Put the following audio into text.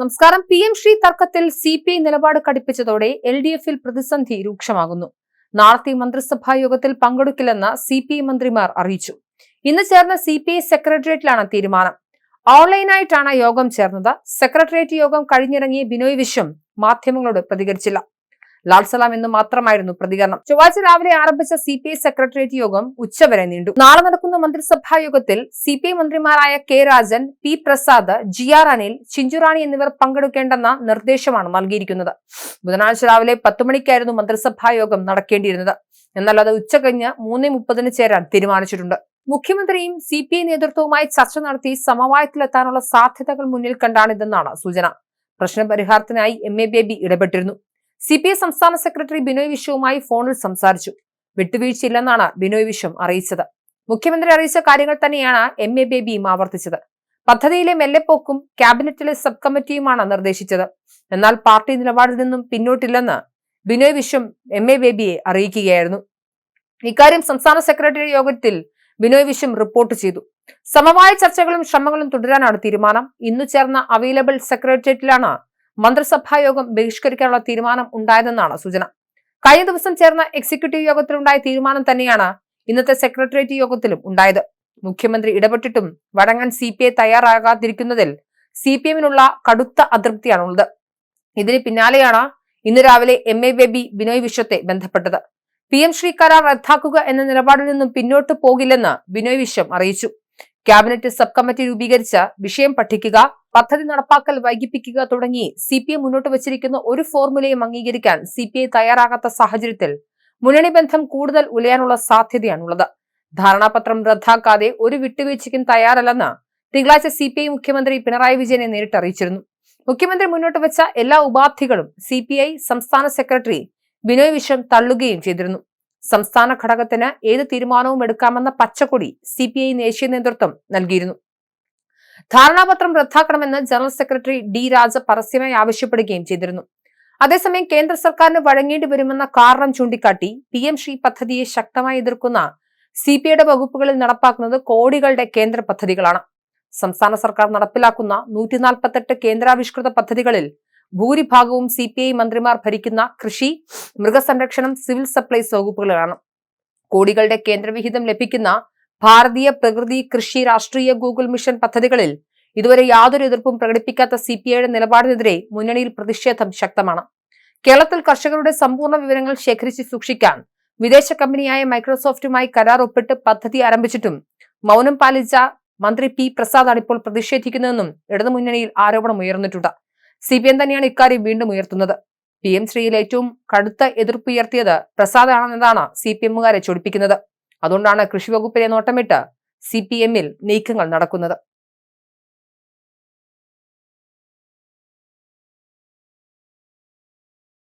നമസ്കാരം. P M Shri തർക്കത്തിൽ C P I നിലപാട് കടുപ്പിച്ചതോടെ എൽ ഡി എഫിൽ പ്രതിസന്ധി രൂക്ഷമാകുന്നു. നാളത്തെ മന്ത്രിസഭാ യോഗത്തിൽ പങ്കെടുക്കില്ലെന്ന് സി പി ഐ മന്ത്രിമാർ അറിയിച്ചു. ഇന്ന് ചേർന്ന സി പി ഐ സെക്രട്ടേറിയറ്റിലാണ് തീരുമാനം. ഓൺലൈനായിട്ടാണ് യോഗം ചേർന്നത്. സെക്രട്ടേറിയറ്റ് യോഗം കഴിഞ്ഞിറങ്ങിയ ബിനോയ് വിശ്വം മാധ്യമങ്ങളോട് പ്രതികരിച്ചില്ല. ലാൽ സലാം എന്ന് മാത്രമായിരുന്നു പ്രതികരണം. ചൊവ്വാഴ്ച രാവിലെ ആരംഭിച്ച സി പി ഐ സെക്രട്ടേറിയറ്റ് യോഗം ഉച്ചവരെ നീണ്ടു. നാളെ നടക്കുന്ന മന്ത്രിസഭാ യോഗത്തിൽ സി പി ഐ മന്ത്രിമാരായ K Rajan P Prasad G R Anil Chinchurani എന്നിവർ പങ്കെടുക്കേണ്ടെന്ന നിർദ്ദേശമാണ് നൽകിയിരിക്കുന്നത്. ബുധനാഴ്ച രാവിലെ പത്ത് മണിക്കായിരുന്നു മന്ത്രിസഭാ യോഗം നടക്കേണ്ടിയിരുന്നത്. എന്നാൽ അത് ഉച്ചകഴിഞ്ഞ് മൂന്നേ മുപ്പതിന് ചേരാൻ തീരുമാനിച്ചിട്ടുണ്ട്. മുഖ്യമന്ത്രിയും സി പി ഐ നേതൃത്വവുമായി ചർച്ച നടത്തി സമവായത്തിലെത്താനുള്ള സാധ്യതകൾ മുന്നിൽ കണ്ടാണിതെന്നാണ് സൂചന. പ്രശ്നപരിഹാരത്തിനായി എം എ ബേബി ഇടപെട്ടിരുന്നു. സി പി ഐ സംസ്ഥാന സെക്രട്ടറി ബിനോയ് വിശ്വവുമായി ഫോണിൽ സംസാരിച്ചു. വിട്ടുവീഴ്ചയില്ലെന്നാണ് ബിനോയ് വിശ്വം അറിയിച്ചത്. മുഖ്യമന്ത്രി അറിയിച്ച കാര്യങ്ങൾ തന്നെയാണ് എം എ ബേബിയും ആവർത്തിച്ചത്. പദ്ധതിയിലെ മെല്ലെപ്പോക്കും ക്യാബിനറ്റിലെ സബ് കമ്മിറ്റിയുമാണ് നിർദ്ദേശിച്ചത്. എന്നാൽ പാർട്ടി നിലപാടിൽ നിന്നും പിന്നോട്ടില്ലെന്ന് ബിനോയ് വിശ്വം എം എ ബേബിയെ അറിയിക്കുകയായിരുന്നു. ഇക്കാര്യം സംസ്ഥാന സെക്രട്ടറി യോഗത്തിൽ ബിനോയ് വിശ്വം റിപ്പോർട്ട് ചെയ്തു. സമവായ ചർച്ചകളും ശ്രമങ്ങളും തുടരാനാണ് തീരുമാനം. ഇന്നു ചേർന്ന അവൈലബിൾ സെക്രട്ടേറിയറ്റിലാണ് മന്ത്രിസഭാ യോഗം ബഹിഷ്കരിക്കാനുള്ള തീരുമാനം ഉണ്ടായതെന്നാണ് സൂചന. കഴിഞ്ഞ ദിവസം ചേർന്ന എക്സിക്യൂട്ടീവ് യോഗത്തിലുണ്ടായ തീരുമാനം തന്നെയാണ് ഇന്നത്തെ സെക്രട്ടേറിയറ്റ് യോഗത്തിലും ഉണ്ടായത്. മുഖ്യമന്ത്രി ഇടപെട്ടിട്ടും വടങ്ങാൻ സി പി ഐ തയ്യാറാകാതിരിക്കുന്നതിൽ സി പി എമ്മിനുള്ള കടുത്ത അതൃപ്തിയാണുള്ളത്. ഇതിന് പിന്നാലെയാണ് ഇന്ന് രാവിലെ എം എ ബേബി ബിനോയ് വിശ്വത്തെ ബന്ധപ്പെട്ടത്. പി എം ശ്രീ കരാർ റദ്ദാക്കുക എന്ന നിലപാടിൽ നിന്നും പിന്നോട്ട് പോകില്ലെന്ന് ബിനോയ് വിശ്വം അറിയിച്ചു. ക്യാബിനറ്റ് സബ് കമ്മിറ്റി രൂപീകരിച്ച വിഷയം പഠിക്കുക പദ്ധതി നടപ്പാക്കൽ വൈകിപ്പിക്കുക തുടങ്ങി സി പി ഐ മുന്നോട്ട് വച്ചിരിക്കുന്ന ഒരു ഫോർമുലയും അംഗീകരിക്കാൻ സി പി ഐ തയ്യാറാകാത്ത സാഹചര്യത്തിൽ മുന്നണി ബന്ധം കൂടുതൽ ഉലയാനുള്ള സാധ്യതയാണുള്ളത്. ധാരണാപത്രം റദ്ദാക്കാതെ ഒരു വിട്ടുവീഴ്ചയ്ക്കും തയ്യാറല്ലെന്ന് തിങ്കളാഴ്ച സി പി ഐ മുഖ്യമന്ത്രി പിണറായി വിജയനെ നേരിട്ട് അറിയിച്ചിരുന്നു. മുഖ്യമന്ത്രി മുന്നോട്ട് വെച്ച എല്ലാ ഉപാധികളും സി പി ഐ സംസ്ഥാന സെക്രട്ടറി ബിനോയ് വിശ്വം തള്ളുകയും ചെയ്തിരുന്നു. സംസ്ഥാന ഘടകത്തിന് ഏത് തീരുമാനവും എടുക്കാമെന്ന പച്ചക്കൊടി സി പി ഐ ദേശീയ നേതൃത്വം നൽകിയിരുന്നു. ധാരണാപത്രം റദ്ദാക്കണമെന്ന് ജനറൽ സെക്രട്ടറി ഡി രാജ പരസ്യമായി ആവശ്യപ്പെടുകയും ചെയ്തിരുന്നു. അതേസമയം കേന്ദ്ര സർക്കാരിന് വഴങ്ങേണ്ടി വരുമെന്ന കാരണം ചൂണ്ടിക്കാട്ടി പി എം ശ്രീ പദ്ധതിയെ ശക്തമായി എതിർക്കുന്ന സി പി ഐയുടെ വകുപ്പുകളിൽ നടപ്പാക്കുന്നത് കോടികളുടെ കേന്ദ്ര പദ്ധതികളാണ്. സംസ്ഥാന സർക്കാർ നടപ്പിലാക്കുന്ന നൂറ്റി നാൽപ്പത്തെട്ട് കേന്ദ്രാവിഷ്കൃത പദ്ധതികളിൽ ഭൂരിഭാഗവും സി പി ഐ മന്ത്രിമാർ ഭരിക്കുന്ന കൃഷി മൃഗസംരക്ഷണം സിവിൽ സപ്ലൈസ് വകുപ്പുകളാണ്. കോടികളുടെ കേന്ദ്രവിഹിതം ലഭിക്കുന്ന ഭാരതീയ പ്രകൃതി കൃഷി രാഷ്ട്രീയ ഗൂഗിൾ മിഷൻ പദ്ധതികളിൽ ഇതുവരെ യാതൊരു എതിർപ്പും പ്രകടിപ്പിക്കാത്ത സി പി ഐയുടെ നിലപാടിനെതിരെ മുന്നണിയിൽ പ്രതിഷേധം ശക്തമാണ്. കേരളത്തിൽ കർഷകരുടെ സമ്പൂർണ വിവരങ്ങൾ ശേഖരിച്ച് സൂക്ഷിക്കാൻ വിദേശ കമ്പനിയായ മൈക്രോസോഫ്റ്റുമായി കരാർ ഒപ്പിട്ട് പദ്ധതി ആരംഭിച്ചിട്ടും മൗനം പാലിച്ച മന്ത്രി പി പ്രസാദാണ് ഇപ്പോൾ പ്രതിഷേധിക്കുന്നതെന്നും ഇടതുമുന്നണിയിൽ ആരോപണം ഉയർന്നിട്ടുണ്ട്. സി പി എം തന്നെയാണ് ഇക്കാര്യം വീണ്ടും ഉയർത്തുന്നത്. പി എം ശ്രീയിൽ ഏറ്റവും കടുത്ത എതിർപ്പുയർത്തിയത് പ്രസാദാണെന്നതാണ് സി പി എമ്മുകാരെ ചൊടിപ്പിക്കുന്നത്. അതുകൊണ്ടാണ് കൃഷി വകുപ്പിനെ നോട്ടമിട്ട് സി പി എമ്മിൽ നീക്കങ്ങൾ നടക്കുന്നത്.